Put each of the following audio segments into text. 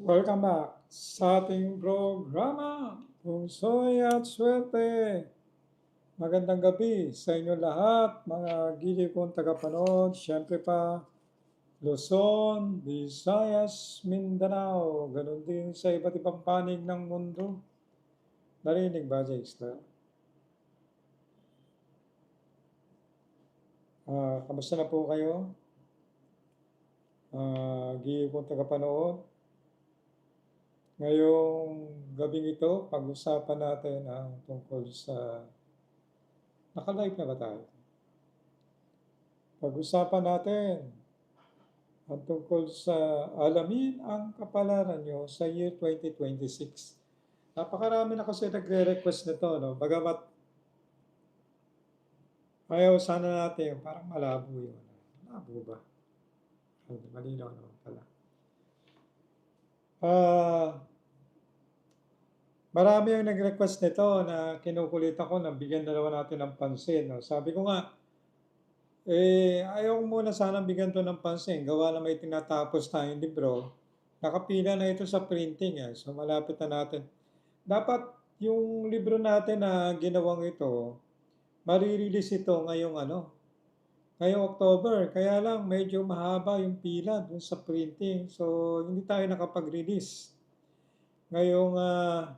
Welcome back sa ating programa, Pusoy at Swerte. Magandang gabi sa inyo lahat, mga gili kong tagapanood. Siyempre pa, Luzon, Visayas, Mindanao, ganun din sa iba't ibang panig ng mundo. Narinig ba, Jexter? Ah, kamusta na po kayo? Ah, gili kong tagapanood. Ngayong gabing ito, pag-usapan natin ang tungkol sa... Naka-live na ba tayo? Pag-usapan natin ang tungkol sa alamin ang kapalaran nyo sa year 2026. Napakarami na kasi nagre-request nito, no? Bagamat ayaw sana natin, parang malabo yun. Malabo ba? Malinaw naman pala. Ah, marami ang nag-request nito na kinukulit ako na bigyan naman natin ng pansin. No? Sabi ko nga, eh, ayaw ko muna sanang bigyan to ng pansin. Gawa na may tinatapos tayong libro. Nakapila na ito sa printing. Eh. So, malapit na natin. Dapat yung libro natin na ginawang ito, marirelease ito ngayong ano, ngayong October. Kaya lang, medyo mahaba yung pila dun sa printing. So, hindi tayo nakapag-release ngayong ah,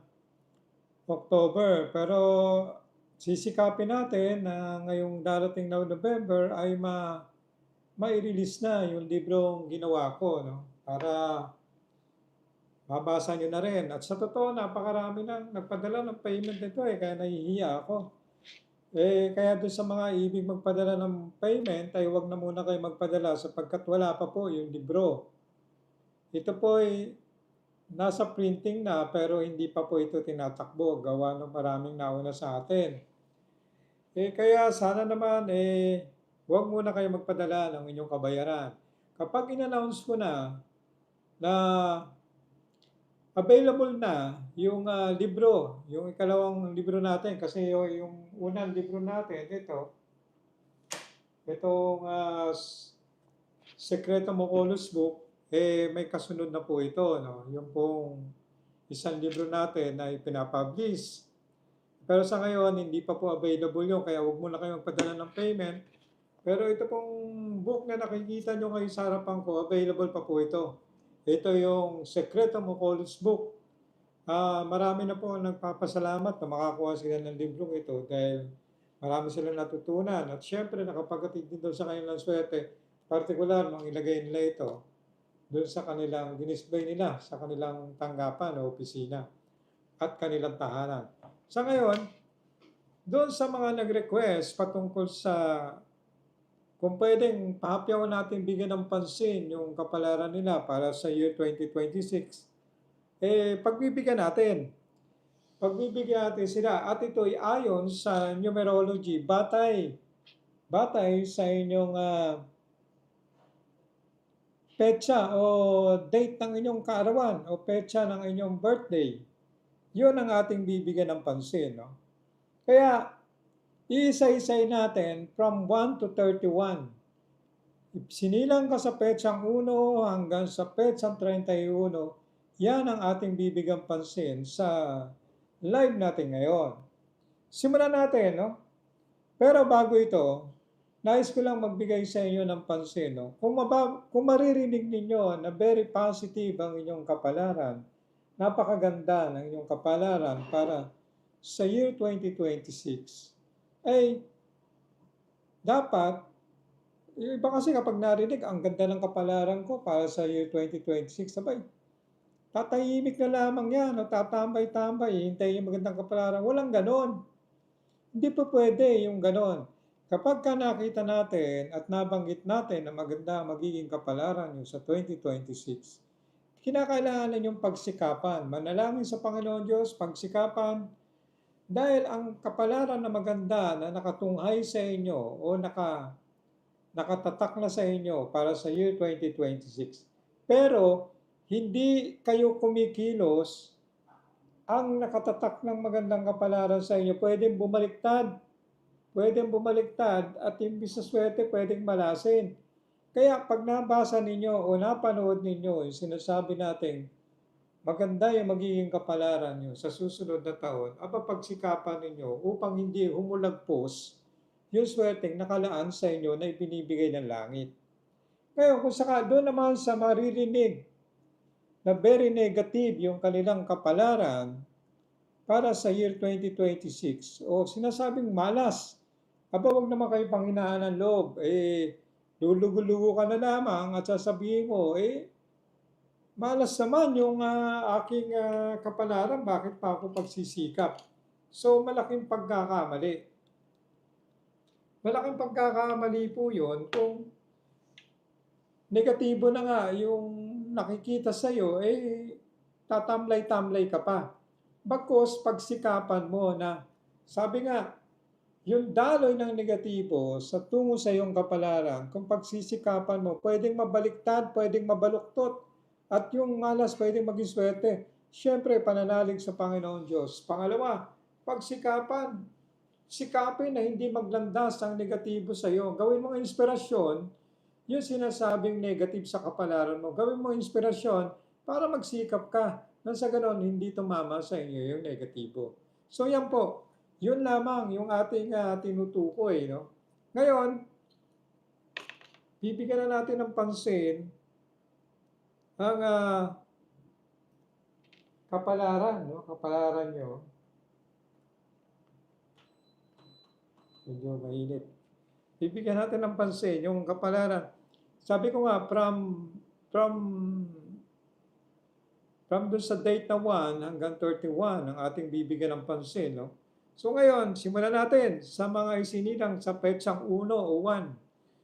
October. Pero sisikapin natin na ngayong darating na November ay ma mai-release na yung librong ginawa ko, no? Para mabasa nyo na rin. At sa totoo, napakarami nang nagpadala ng payment nito eh, kaya nahihiya ako. Eh, kaya doon sa mga ibig magpadala ng payment, ay huwag na muna kayo magpadala sapagkat wala pa po yung libro. Ito po ay nasa printing na pero hindi pa po ito tinatakbo gawa ng maraming nauna sa atin. Eh kaya sana naman eh huwag muna kayo magpadala ng inyong kabayaran. Kapag in-announce ko na na available na yung ah, libro, yung ikalawang libro natin kasi yung, yung unang libro natin ito itong ah, S- Sekreto Mokolos Book eh may kasunod na po ito no? Yung pong isang libro natin na ipinapublish pero sa ngayon hindi pa po available yun kaya huwag muna kayo magpadala ng payment. Pero ito pong book na nakikita nyo ngayon sa harapan ko available pa po ito. Ito yung Sekreto Mokolos Book. Ah, marami na po ang nagpapasalamat na makakuha sila ng librong ito dahil marami silang natutunan. At syempre, nakapagkatid din doon sa kanilang swerte, partikular nung ilagay nila ito doon sa kanilang, dinisplay nila sa kanilang tanggapan o opisina at kanilang tahanan. Sa ngayon, doon sa mga nag-request patungkol sa kung pwedeng pahapyaw natin bigyan ng pansin yung kapalaran nila para sa year 2026, eh, pagbibigyan natin. Pagbibigyan natin sila. At ito ay ayon sa numerology, batay. Batay sa inyong ah, petsa o date ng inyong kaarawan o petsa ng inyong birthday. Yun ang ating bibigyan ng pansin. No? Kaya, iisa-isay natin from 1 to 31. Sinilang ka sa petsang 1 hanggang sa petsang 31, yan ang ating bibigyan pansin sa live natin ngayon. Simulan natin, no? Pero bago ito, nais ko lang magbigay sa inyo ng pansin, no? Kung, maba, kung maririnig ninyo na very positive ang inyong kapalaran, napakaganda ng inyong kapalaran para sa year 2026, ay dapat, iba kasi kapag narinig, ang ganda ng kapalaran ko para sa year 2026, sabay, tatahimik na lamang yan, o tatambay-tambay, hintayin yung magandang kapalaran. Walang ganon. Hindi po pwede yung ganon. Kapag ka nakita natin at nabanggit natin na maganda ang magiging kapalaran nyo sa 2026, kinakailangan ninyong pagsikapan. Manalangin sa Panginoon Diyos, pagsikapan, dahil ang kapalaran na maganda na nakatunghay sa inyo o naka, nakatatak na sa inyo para sa year 2026. Pero hindi kayo kumikilos ang nakatatak ng magandang kapalaran sa inyo, pwedeng bumaliktad. Pwedeng bumaliktad at imbis swerte, pwedeng malasin. Kaya pag nabasa ninyo o napanood ninyo yung sinasabi natin maganda yung magiging kapalaran nyo sa susunod na taon, aba pagsikapan ninyo upang hindi humulagpos yung swerteng nakalaan sa inyo na ibinibigay ng langit. Ngayon, kung saka doon naman sa maririnig na very negative yung kanilang kapalaran para sa year 2026 o sinasabing malas, aba wag naman kayo panghinaan ng loob, eh lulugo-lugo ka na lamang at sasabihin mo, eh malas naman yung ah, aking ah, kapalaran, bakit pa ako pagsisikap? So, malaking pagkakamali. Malaking pagkakamali po yun kung negatibo na nga yung nakikita sa'yo, eh, tatamlay-tamlay ka pa. Bagkos, pagsikapan mo na, sabi nga, yung daloy ng negatibo sa tungo sa iyong kapalaran, kung pagsisikapan mo, pwedeng mabaliktad, pwedeng mabaluktot, at yung malas pwedeng maging swerte. Siyempre, pananalig sa Panginoon Diyos. Pangalawa, pagsikapan. Sikapin na hindi maglandas ang negatibo sa iyo. Gawin mong inspirasyon yung sinasabing negative sa kapalaran mo. Gawin mo inspirasyon para magsikap ka. Nang sa ganon, hindi tumama sa inyo yung negatibo. So yan po, yun lamang yung ating uh, tinutukoy. No? Ngayon, bibigyan na natin ng pansin ang uh, kapalaran, no? kapalaran nyo. Medyo mainit. Bibigyan natin ng pansin yung kapalaran. Sabi ko nga, from, from, from dun sa date na 1 hanggang 31 ang ating bibigyan ng pansin. No? So ngayon, simulan natin sa mga isinilang sa petsang 1 o 1.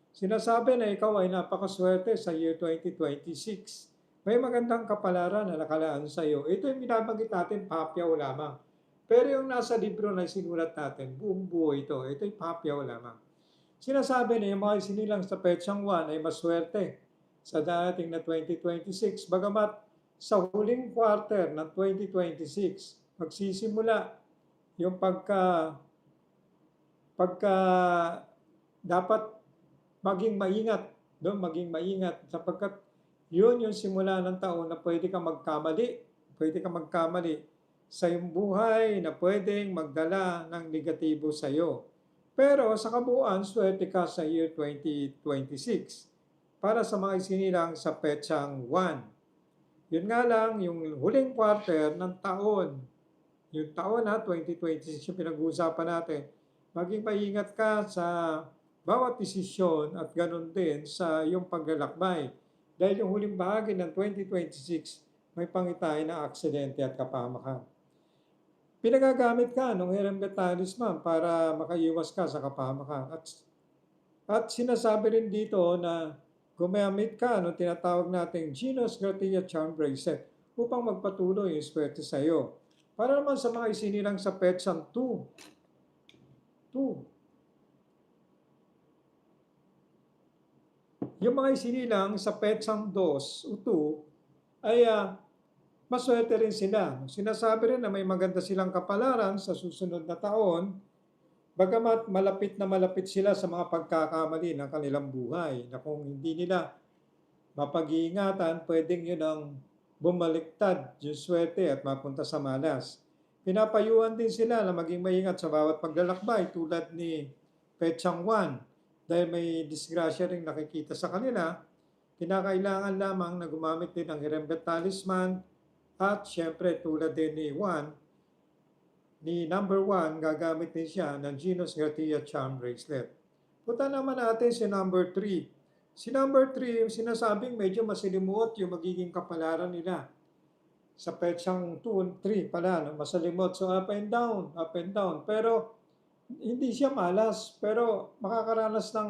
Sinasabi na ikaw ay napakaswerte sa year 2026. May magandang kapalaran na nakalaan sa iyo. Ito yung binabanggit natin, papyaw lamang. Pero yung nasa libro na sinulat natin, buong buo ito. Ito yung papyaw lamang. Sinasabi na yung mga sinilang sa petsang 1 ay maswerte sa dating na 2026. Bagamat sa huling quarter ng 2026, magsisimula yung pagka pagka dapat maging maingat, doon maging maingat sapagkat yun yung simula ng taon na pwede ka magkamali, pwede ka magkamali sa iyong buhay na pwedeng magdala ng negatibo sa iyo. Pero sa kabuuan, swerte ka sa year 2026 para sa mga isinilang sa petsang 1. Yun nga lang, yung huling quarter ng taon, yung taon na 2026 yung pinag-uusapan natin, maging maingat ka sa bawat desisyon at ganun din sa iyong paglalakbay. Dahil yung huling bahagi ng 2026, may pangitay na aksidente at kapamakan. Pinagagamit ka ng Herembet Talisman para makaiwas ka sa kapahamakan. At, at sinasabi rin dito na gumamit ka ng tinatawag nating Genos Gratia Charm Bracelet upang magpatuloy yung swerte sa iyo. Para naman sa mga isinilang sa Petsan 2. 2. Yung mga isinilang sa Petsan 2 o 2 ay uh, maswerte rin sila. Sinasabi rin na may maganda silang kapalaran sa susunod na taon, bagamat malapit na malapit sila sa mga pagkakamali ng kanilang buhay, na kung hindi nila mapag-iingatan, pwedeng yun ang bumaliktad yung swerte at mapunta sa malas. Pinapayuhan din sila na maging maingat sa bawat paglalakbay tulad ni Petsang 1 dahil may disgrasya rin nakikita sa kanila, kinakailangan lamang na gumamit din ng Hirembet Talisman at syempre tulad din ni Juan, ni number 1, gagamit din siya ng Genus Gratia Charm Bracelet. Punta naman natin si number 3. Si number 3, sinasabing medyo masalimuot yung magiging kapalaran nila. Sa petsang 2, 3 pala, no? masalimot. So up and down, up and down. Pero hindi siya malas, pero makakaranas ng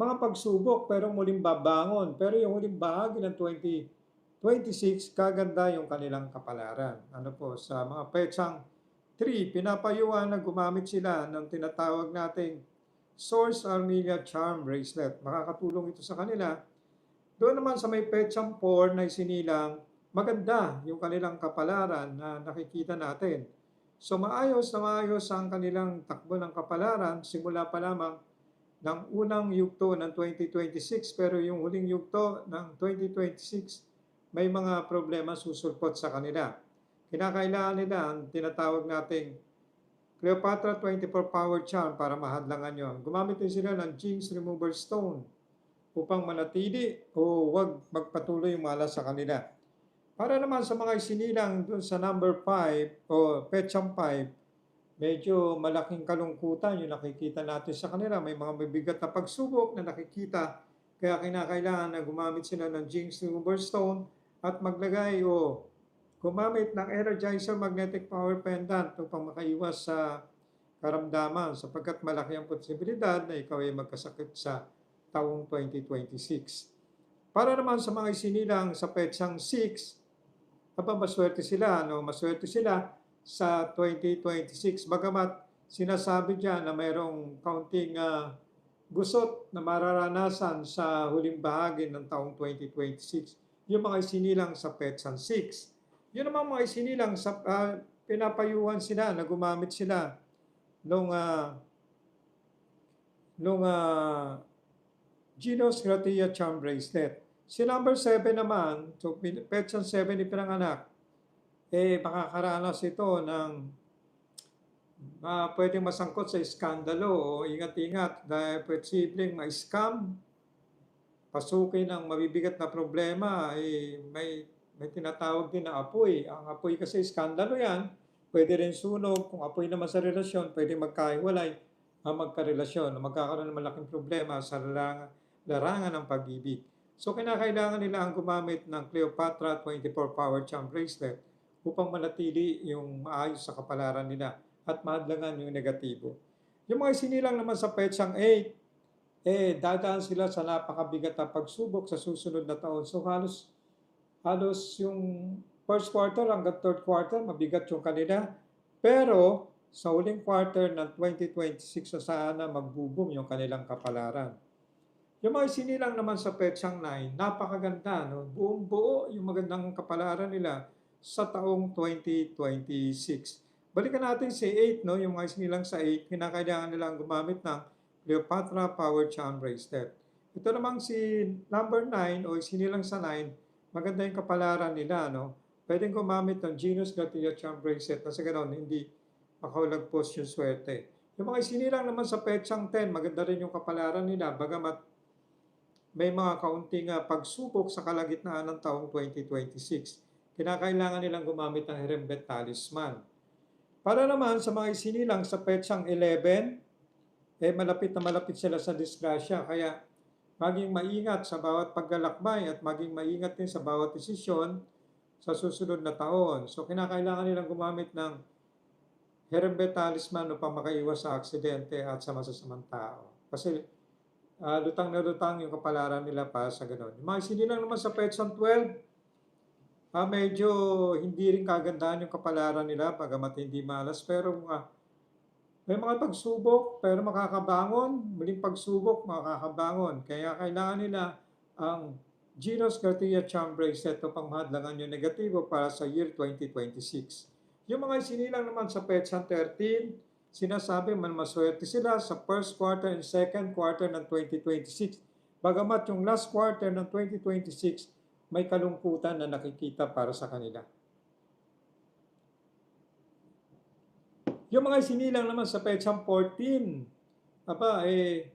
mga pagsubok, pero muling babangon. Pero yung huling bahagi ng 20 26, kaganda yung kanilang kapalaran. Ano po, sa mga petsang 3, pinapayuhan na gumamit sila ng tinatawag nating Source Armenia Charm Bracelet. Makakatulong ito sa kanila. Doon naman sa may petsang 4 na isinilang, maganda yung kanilang kapalaran na nakikita natin. So maayos na maayos ang kanilang takbo ng kapalaran simula pa lamang ng unang yugto ng 2026 pero yung huling yugto ng 2026 may mga problema susulpot sa kanila. Kinakailangan nila ang tinatawag nating Cleopatra 24 Power Charm para mahadlangan yon. Gumamit din sila ng Jinx Remover Stone upang manatili o wag magpatuloy yung malas sa kanila. Para naman sa mga isinilang dun sa number 5 o petsyang 5, medyo malaking kalungkutan yung nakikita natin sa kanila. May mga mabigat na pagsubok na nakikita kaya kinakailangan na gumamit sila ng Jinx Remover Stone at maglagay o gumamit ng Energizer Magnetic Power Pendant upang makaiwas sa karamdaman sapagkat malaki ang posibilidad na ikaw ay magkasakit sa taong 2026. Para naman sa mga isinilang sa petsang 6, aba maswerte sila, no? maswerte sila sa 2026. Bagamat sinasabi dyan na mayroong kaunting ah, gusot na mararanasan sa huling bahagi ng taong 2026. Yung mga isinilang sa petsang 6. Yun naman mga isinilang sa ah, pinapayuhan sila na gumamit sila nung ah, nung ah, Gino's Gratia Charm Bracelet. Si number 7 naman, so petsang 7 ipinanganak, eh makakaranas ito ng ah, pwedeng masangkot sa iskandalo o ingat-ingat dahil posibleng ma-scam, pasukin ng mabibigat na problema, eh, may, may tinatawag din na apoy. Ang apoy kasi iskandalo yan, pwede rin sunog. Kung apoy naman sa relasyon, pwede magkahiwalay ang magkarelasyon. Magkakaroon ng malaking problema sa larangan, larangan ng pag-ibig. So, kinakailangan nila ang gumamit ng Cleopatra 24 Power Charm Bracelet upang manatili yung maayos sa kapalaran nila at mahadlangan yung negatibo. Yung mga isinilang naman sa petsang 8, eh, dadaan sila sa napakabigat na pagsubok sa susunod na taon. So, halos, halos yung first quarter hanggang third quarter, mabigat yung kanila. Pero, sa huling quarter ng 2026, sa sana magbubong yung kanilang kapalaran. Yung mga isinilang naman sa petsang 9, napakaganda. No? Buong buo yung magandang kapalaran nila sa taong 2026. Balikan natin si 8, no? yung mga isinilang sa 8, kinakailangan nilang gumamit ng Cleopatra Power Charm Bracelet. Ito namang si number 9 o isinilang sa 9, maganda yung kapalaran nila. No? Pwedeng gumamit ng Genus Gratia Charm Bracelet na sa ganon, hindi makahulagpos yung swerte. Yung mga isinilang naman sa petsang 10, maganda rin yung kapalaran nila, bagamat may mga kaunting ah, pagsubok sa kalagitnaan ng taong 2026. Kinakailangan nilang gumamit ng Herembet Talisman. Para naman sa mga isinilang sa petsang 11, eh malapit na malapit sila sa disgrasya. Kaya maging maingat sa bawat paglalakbay at maging maingat din sa bawat desisyon sa susunod na taon. So kinakailangan nilang gumamit ng Herembet Talisman upang makaiwas sa aksidente at sa masasamang tao. Kasi ah, lutang na lutang yung kapalaran nila para sa ganun. Yung mga isinilang naman sa petsang 12, ah, medyo hindi rin kagandahan yung kapalaran nila, bagamat hindi malas, pero mga may mga pagsubok, pero makakabangon, muling pagsubok, makakabangon. Kaya kailangan nila ang Genos Garcia Charm Bracelet upang mahadlangan yung negatibo para sa year 2026. Yung mga isinilang naman sa Petsang 13, sinasabi man maswerte sila sa first quarter and second quarter ng 2026. Bagamat yung last quarter ng 2026, may kalungkutan na nakikita para sa kanila. Yung mga isinilang naman sa petsang 14, aba, eh,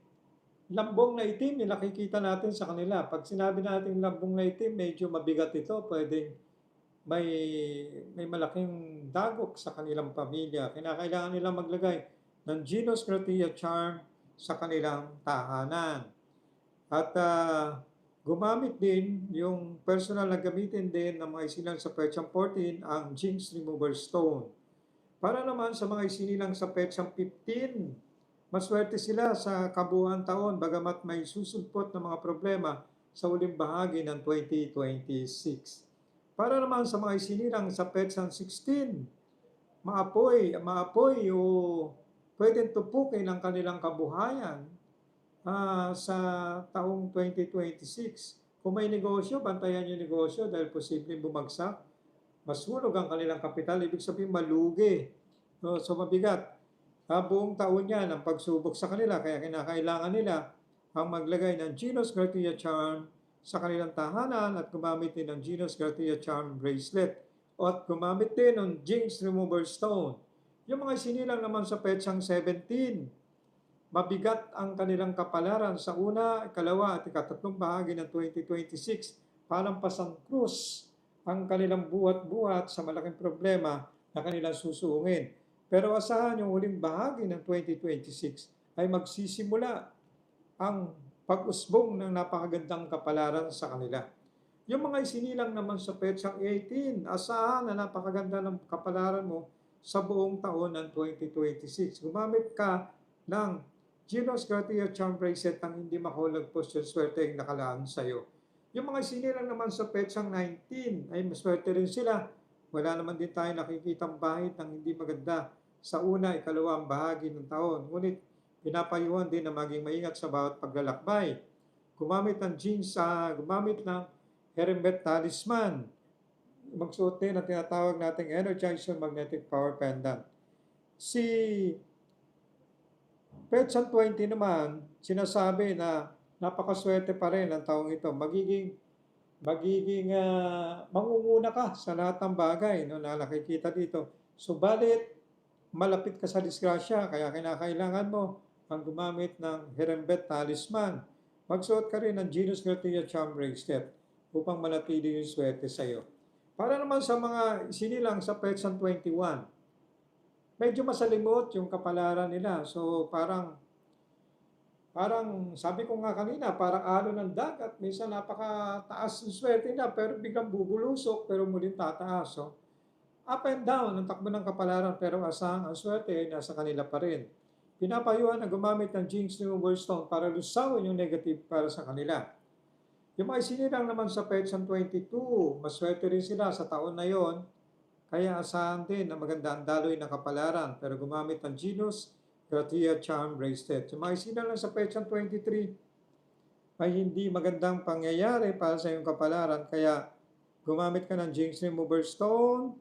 lambong na itim, yung nakikita natin sa kanila. Pag sinabi natin lambong na itim, medyo mabigat ito, pwedeng may, may malaking dagok sa kanilang pamilya. Kinakailangan nila maglagay ng Genos Gratia Charm sa kanilang tahanan. At ah, gumamit din yung personal na gamitin din ng mga isilang sa petsang 14 ang Jinx Remover Stone. Para naman sa mga isinilang sa petsang 15, maswerte sila sa kabuuan taon bagamat may susulpot na mga problema sa uling bahagi ng 2026. Para naman sa mga isinilang sa petsang 16, maapoy, maapoy o pwedeng tupukin ang kanilang kabuhayan ah, sa taong 2026. Kung may negosyo, bantayan yung negosyo dahil posibleng bumagsak masunog ang kanilang kapital, ibig sabihin malugi. No, so mabigat. Ah, buong taon yan ang pagsubok sa kanila, kaya kinakailangan nila ang maglagay ng Genos Gratia Charm sa kanilang tahanan at gumamit din ng Genus Gratia Charm Bracelet at gumamit din ng Jinx Remover Stone. Yung mga sinilang naman sa petsang 17, mabigat ang kanilang kapalaran sa una, ikalawa at ikatatlong bahagi ng 2026. Palampasang krus ang kanilang buhat-buhat sa malaking problema na kanilang susuungin. Pero asahan yung huling bahagi ng 2026 ay magsisimula ang pag-usbong ng napakagandang kapalaran sa kanila. Yung mga isinilang naman sa petsang 18, asahan na napakaganda ng kapalaran mo sa buong taon ng 2026. Gumamit ka ng Genos Gratia Charm Bracelet ang hindi makulagpos yung swerte yung nakalaan sa iyo. Yung mga sinilang naman sa petsang 19 ay maswerte rin sila. Wala naman din tayo nakikitang bahid ng hindi maganda sa una, ikalawang bahagi ng taon. Ngunit pinapayuhan din na maging maingat sa bawat paglalakbay. Gumamit ng jeans sa gumamit ng Herembet Talisman. Magsuot din ang tinatawag nating Energizer Magnetic Power Pendant. Si Petsan 20 naman, sinasabi na napakaswerte pa rin ang taong ito. Magiging magiging uh, mangunguna ka sa lahat ng bagay no, na nakikita dito. Subalit, malapit ka sa disgrasya, kaya kinakailangan mo ang gumamit ng Herembet Talisman. Magsuot ka rin ng Genus Gratia Charm Bracelet upang manatili yung swerte sa iyo. Para naman sa mga sinilang sa Petsan 21, medyo masalimot yung kapalaran nila. So parang parang sabi ko nga kanina, parang alo ng dagat. Minsan napakataas ng swerte na pero biglang bubulusok pero muling tataas. So, up and down ang takbo ng kapalaran pero asang ang swerte ay nasa kanila pa rin. Pinapayuhan na gumamit ng Jinx Remover Stone para lusawin yung negative para sa kanila. Yung mga isinilang naman sa Petsan 22, maswerte rin sila sa taon na yon kaya asahan din na maganda ang daloy ng kapalaran pero gumamit ng Genus Gratia Charm Bracelet. Yung mga isinilang lang sa Petsan 23, ay hindi magandang pangyayari para sa iyong kapalaran kaya gumamit ka ng Jinx Remover Stone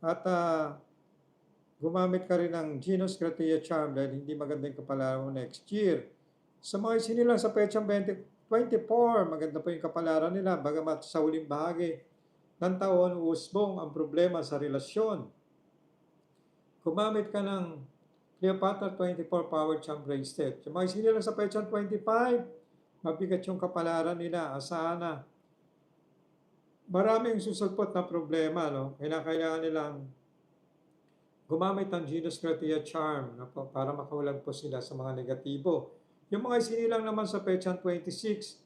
at uh, gumamit ka rin ng Genus Gratia Charm dahil hindi magandang kapalaran mo next year. Sa mga isinilang sa Petsan 20, 24, maganda po yung kapalaran nila, bagamat sa huling bahagi ng taon, usbong ang problema sa relasyon. Gumamit ka ng Cleopatra 24 Power Charm Bracelet. Yung mga isinilang sa Petsan 25, mabigat yung kapalaran nila, asahan. Maraming susulpot na problema, no? Kailangan nilang gumamit ng Genus Gratia Charm no, para makawalag po sila sa mga negatibo. Yung mga isinilang naman sa Petsan 26,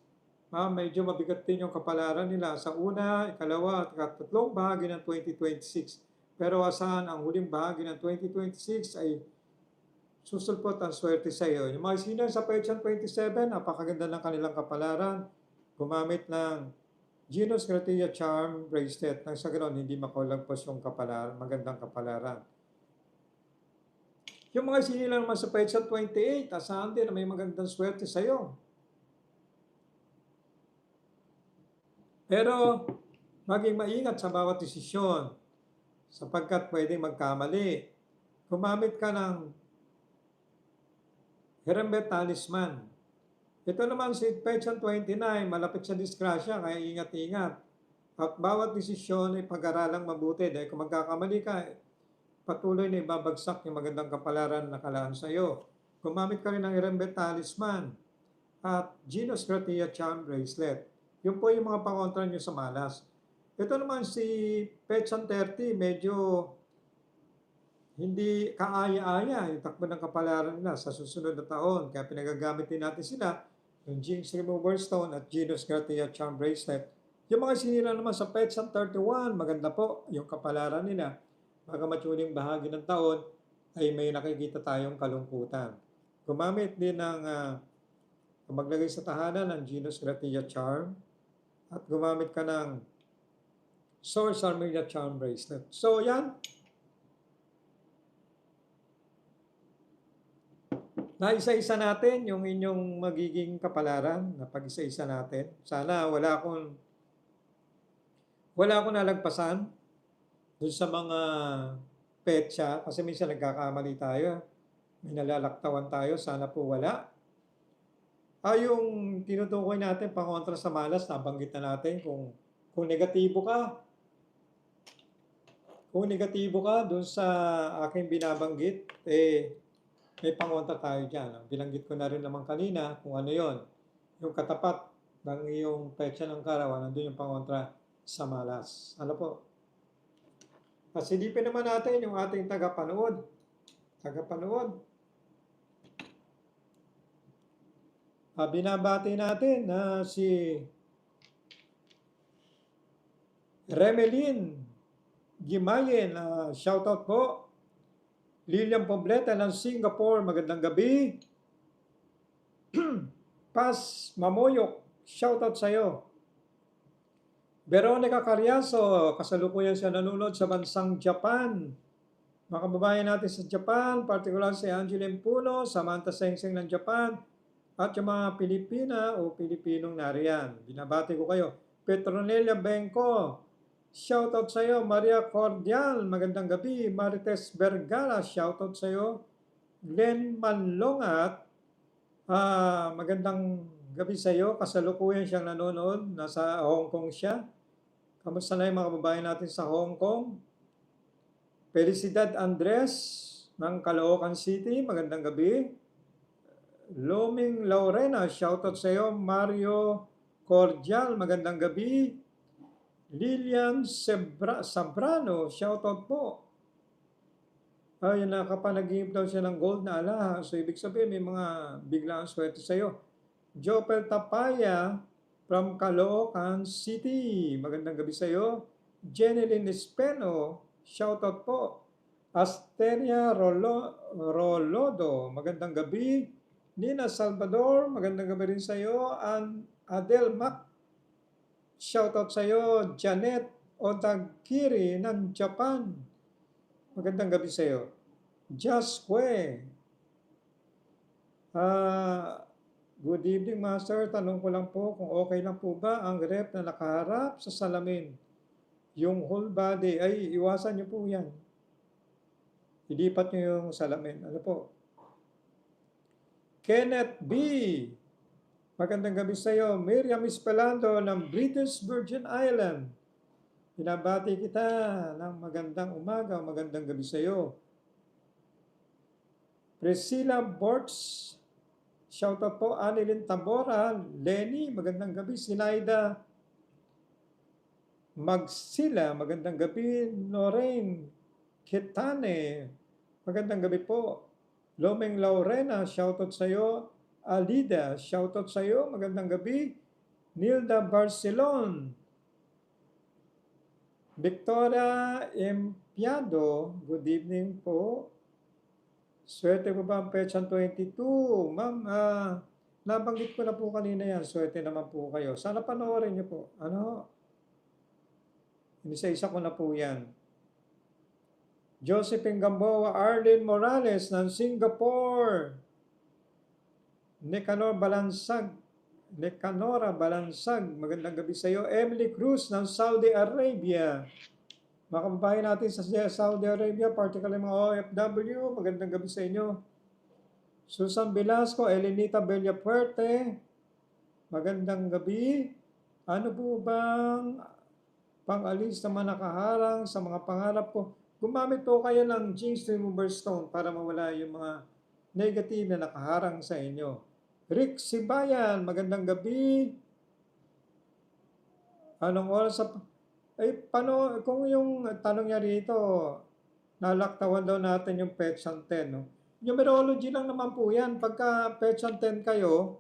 ah, medyo mabigat din yung kapalaran nila sa una, ikalawa at katatlong bahagi ng 2026. Pero asahan ang huling bahagi ng 2026 ay susulpot ang swerte sa iyo. Yung mga isinilang sa Petsan 27, napakaganda ng kanilang kapalaran. Gumamit ng Genus Gratia Charm Bracelet nang sa ganoon hindi makulagpos yung kapalaran, magandang kapalaran. Yung mga sinilang naman sa Petsa 28, asahan din na may magandang swerte sa iyo. Pero maging maingat sa bawat desisyon sapagkat pwedeng magkamali. Gumamit ka ng Herembet Talisman. Ito naman si Petsan 29, malapit sa disgrasya, kaya ingat-ingat. At bawat desisyon ay pag-aralang mabuti dahil kung magkakamali ka, patuloy na ibabagsak yung magandang kapalaran na kalaan sa iyo. Gumamit ka rin ng Irembet Talisman at Genus Gratia Charm Bracelet. Yun po yung mga pangontra nyo sa malas. Ito naman si Petsan 30, medyo hindi kaaya-aya yung takbo ng kapalaran nila sa susunod na taon. Kaya pinagagamit din natin sila yung Jinx Remover Stone at Genus Gratia Charm Bracelet. Yung mga sinira naman sa Petsan 31, maganda po yung kapalaran nila bagamat huling bahagi ng taon ay may nakikita tayong kalungkutan. Gumamit din ng uh, maglagay sa tahanan ng Genus Gratia Charm at gumamit ka ng Source Armenia Charm Bracelet. So yan, Naisa-isa natin yung inyong magiging kapalaran. Na pag-isa-isa natin. Sana wala akong wala akong nalagpasan doon sa mga petsa, kasi minsan nagkakamali tayo, may nalalaktawan tayo, sana po wala. Ah, yung tinutukoy natin pangontra sa malas, nabanggit na natin kung kung negatibo ka, kung negatibo ka doon sa aking binabanggit, eh, may pangontra tayo dyan. Ang Binanggit ko na rin naman kanina kung ano yon Yung katapat ng iyong petsa ng karawan, nandun yung pangontra sa malas. Ano po? At silipin naman natin yung ating tagapanood. Tagapanood. Ah, binabati natin na si Remelin Gimayen. ah, shoutout po. Lilian Pobleta ng Singapore. Magandang gabi. Pas Mamoyok. Shoutout sa iyo. Veronica Carriazo, kasalukuyan siya nanonood sa bansang Japan. Mga kababayan natin sa Japan, partikular si Angeline Puno, Samantha Sengseng ng Japan, at yung mga Pilipina o Pilipinong nariyan. Binabati ko kayo. Petronella Benko, shoutout sa iyo. Maria Cordial, magandang gabi. Marites Vergara, shoutout sa iyo. Glenn Manlongat, ah, magandang gabi sa iyo. Kasalukuyan siyang nanonood. Nasa Hong Kong siya. Kamusta na yung mga kababayan natin sa Hong Kong? Felicidad Andres ng Caloocan City, magandang gabi. Loming Laurena, shoutout sa iyo. Mario Cordial, magandang gabi. Lilian Sebra, Sabrano, shoutout po. Ay, nakapanaginip daw siya ng gold na alahas. So, ibig sabihin, may mga biglaan swerte sa iyo. Jopel Tapaya, from Caloocan City. Magandang gabi sa iyo. Jeneline Espeno, shoutout po. Asteria Rolo, Rolodo, magandang gabi. Nina Salvador, magandang gabi rin sa iyo. An Adel Mac, shoutout sa iyo. Janet Odagiri ng Japan, magandang gabi sa iyo. Jasque, ah, Good evening, Master. Tanong ko lang po kung okay lang po ba ang rep na nakaharap sa salamin. Yung whole body, ay iwasan niyo po yan. Ilipat niyo yung salamin. Ano po? Kenneth B. Magandang gabi sa iyo. Miriam Espelando ng British Virgin Island. Pinabati kita ng magandang umaga, magandang gabi sa iyo. Priscilla Borts, Shoutout po, Annelyn Tabora, Lenny, magandang gabi. Sinaida Magsila, magandang gabi. Lorraine Kitane, magandang gabi po. Lomeng Laurena, shoutout sa iyo. Alida, shoutout sa iyo, magandang gabi. Nilda Barcelon, Victoria Empiado, good evening po. Swerte po ba ang petsang 22? Ma'am, ah, nabanggit ko na po kanina yan. Swerte naman po kayo. Sana panoorin niyo po. Ano? Inisa-isa ko na po yan. Josephine Gamboa, Arlene Morales ng Singapore. Nicanor Balansag. Nicanora Balansag. Magandang gabi sa iyo. Emily Cruz ng Saudi Arabia. Mga natin sa Saudi Arabia, particularly mga OFW, magandang gabi sa inyo. Susan Velasco, Elenita Bellapuerte, magandang gabi. Ano po bang pang-alis naman nakaharang sa mga pangarap ko? Gumamit po kayo ng Jinx Remover Stone para mawala yung mga negative na nakaharang sa inyo. Rick Sibayan, magandang gabi. Anong oras sa... Ay, paano, kung yung tanong niya rito, nalaktawan daw natin yung petsan 10, no? Numerology lang naman po yan. Pagka petsan 10 kayo,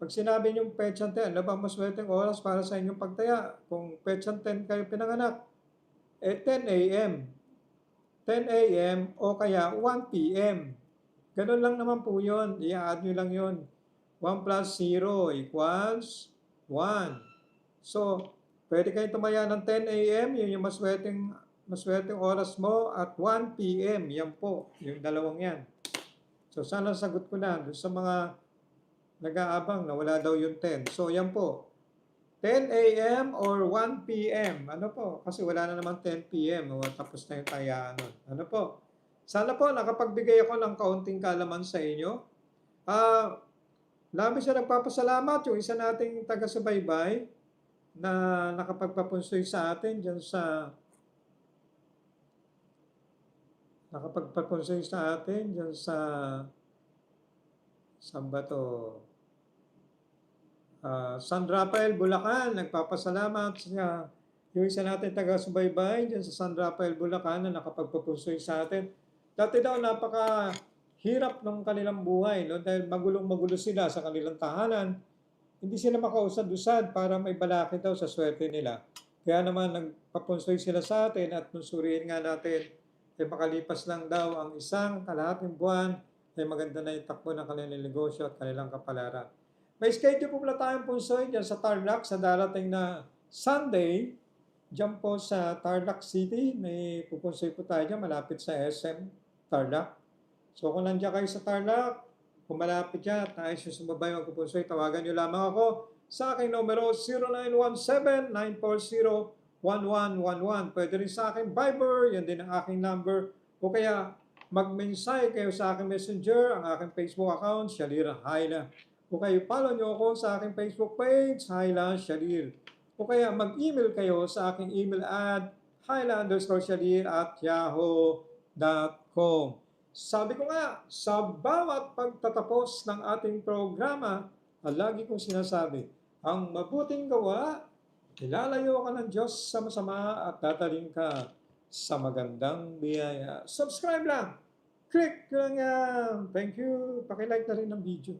pag sinabi niyong petsan 10, ano ba mas maswerteng oras para sa inyong pagtaya? Kung petsan 10 kayo pinanganak, eh 10 a.m. 10 a.m. o kaya 1 p.m. Ganun lang naman po yun. I-add nyo lang yun. 1 plus 0 equals 1. So, Pwede kayo tumaya ng 10 a.m., yun yung maswerteng, maswerteng oras mo, at 1 p.m., yan po, yung dalawang yan. So, sana sagot ko na sa mga nag-aabang na wala daw yung 10. So, yan po. 10 a.m. or 1 p.m. Ano po? Kasi wala na naman 10 p.m. Tapos na yung tayaan nun. Ano po? Sana po nakapagbigay ako ng kaunting kalaman sa inyo. Ah, Labis siya nagpapasalamat yung isa nating taga-subaybay na nakapagpapunsoy sa atin dyan sa nakapagpapunsoy sa atin dyan sa saan ba? Ah, San Rafael, Bulacan, nagpapasalamat sa yung isa natin taga-subaybay dyan sa San Rafael, Bulacan na nakapagpapunsoy sa atin. Dati daw napaka hirap ng kanilang buhay no? dahil magulong-magulo sila sa kanilang tahanan. Hindi sila makausad-usad para may balakid daw sa swerte nila. Kaya naman nagpapunsoy sila sa atin at nung suriin nga natin, ay makalipas lang daw ang isang kalahating buwan, ay maganda na yung takbo ng kanilang negosyo at kanilang kapalaran. May schedule po pala tayong punsoy dyan sa Tarlac sa darating na Sunday. Diyan po sa Tarlac City, may pupunsoy po tayo dyan malapit sa SM Tarlac. So kung nandiyan kayo sa Tarlac, kung malapit dyan at nais nyo sumabay magpupunsoy, tawagan nyo lamang ako sa aking numero 0917-940-1111. Pwede rin sa aking Viber, yan din ang aking number. O kaya mag-mensahe kayo sa aking messenger, ang aking Facebook account, Shalira Haila. O kayo follow nyo ako sa aking Facebook page, Haila Shalir. O kaya mag-email kayo sa aking email at haila underscore shalir at yahoo.com. Sabi ko nga, sa bawat pagtatapos ng ating programa, ang lagi kong sinasabi, ang mabuting gawa, ilalayo ka ng Diyos sa masama at dadaling ka sa magandang biyaya. Subscribe lang! Click lang yan! Thank you! Pakilike na rin ng video.